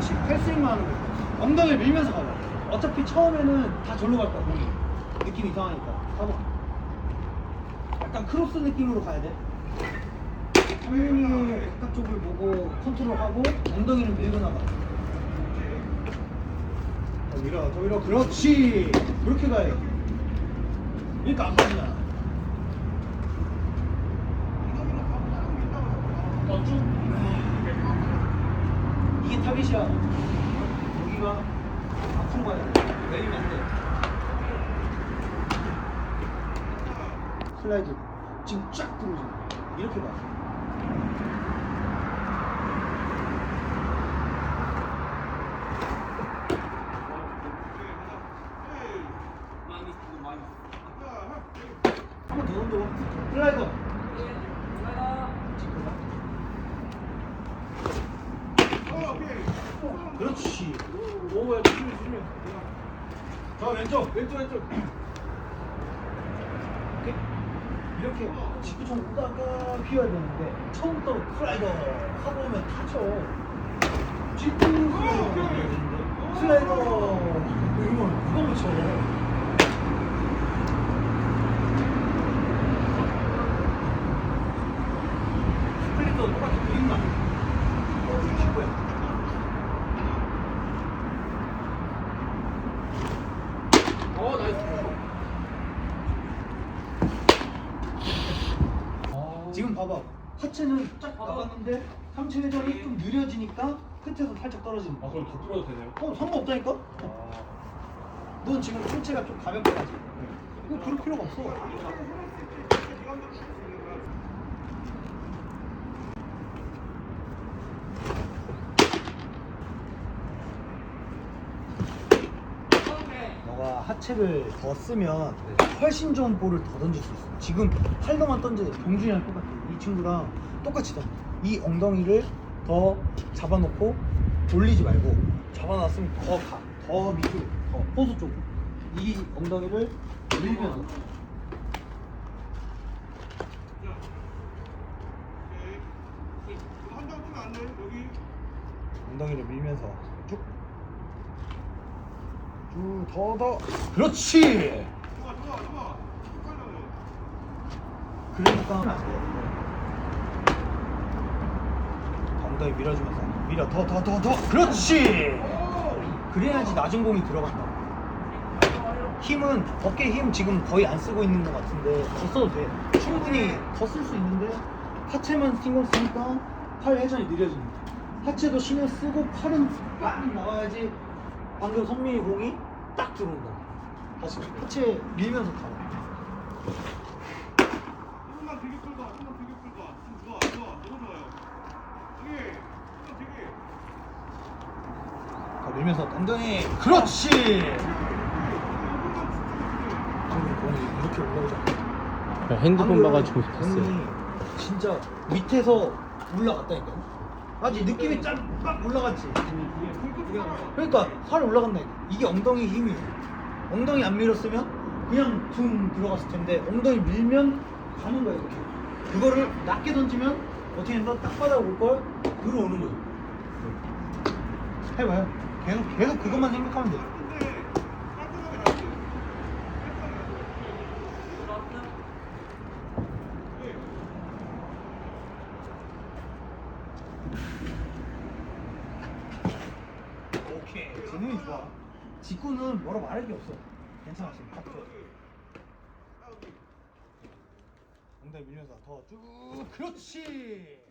그렇지. 팔스윙만 하는 거. 엉덩이를 밀면서 가봐. 어차피 처음에는 다 절로 갈 거야, 공이. 느낌 이상하니까. 가봐. 약간 크로스 느낌으로 가야 돼. 상공이 바깥쪽을 보고 컨트롤하고 엉덩이를 밀고 나가. 더 밀어, 더 밀어. 그렇지. 그렇게 가야 돼. 그러니까 안 빠지잖아. 어, 쭉. 타깃이야. 여기가 가야 돼. 내리면 안 돼. 슬라이드. 지금 쫙 들어오지. 이렇게 가. 한번더 던져. 슬라이더. 지금 가. 그렇지. 오야 조심해 조심해. 자 왼쪽 왼쪽 왼쪽. 이렇게 이렇게 직구 좀 오다가 피해야 되는데 처음부터 슬라이더 하고 오면 타죠. 직구 슬라이더 슬라이더 이러면 누가 못 쳐. 스플릿도 똑같이 그림만. 어, 직구야. 어 나이스. 지금 봐봐. 하체는 쫙 나갔는데 상체 회전이 좀 느려지니까 끝에서 살짝 떨어지는 아 거야. 그럼 더 풀어도 되나요? 어 상관없다니까? 넌 지금 상체가 좀 가볍게 가지. 이거 그럴 필요가 없어. 너가 하체를 더 쓰면 훨씬 좋은 볼을 더 던질 수 있어. 지금 팔로만 던져 병준이랑 똑같아. 이 친구랑 똑같이 던져. 이 엉덩이를 더 잡아놓고 돌리지 말고 잡아놨으면 더 가. 더 밑으로. 더 호수 쪽으로. 이 엉덩이를 밀면서. 엉덩이를 밀면서 쭉. 쭉, 더, 더. 그렇지! 그러니까 엉덩이 밀어주면서 밀어. 더 더 더 더. 그렇지. 그래야지 낮은 공이 들어간다. 힘은 어깨 힘 지금 거의 안 쓰고 있는 것 같은데 더 써도 돼. 충분히 더 쓸 수 있는데 하체만 신경 쓰니까 팔 회전이 느려집니다. 하체도 신경 쓰고 팔은 빵 나와야지 방금 선민이 공이 딱 들어온다. 다시 하체 밀면서 가라 조금만 되게 끌고 와, 조금만 되게 끌고 와. 좀 좋아, 좋아, 너무 좋아요. 되게, 조금만 되게. 자, 밀면서 엉덩이 그렇지! 지금 공이 이렇게 올라오잖아 핸드폰 방금 봐가지고 봤어요. 진짜 밑에서 올라갔다니까 아직 느낌이 쫙빡 올라갔지. 그러니까 살 올라간다니까 이게 엉덩이 힘이야 엉덩이 안 밀었으면 그냥 둥 들어갔을 텐데 엉덩이 밀면 가는 거야 이렇게. 그거를 낮게 던지면 어떻게 된다? 땅바닥 올걸 들어오는 거야 해봐요 계속 계속 그것만 생각하면 돼 근데 깔끔하게 나왔어요. 오케이. 진행이 좋아. 직구는 뭐라 말할 게 없어. 괜찮아 지금. 딱 좋아. 엉덩이 밀면서 더 쭉. 그렇지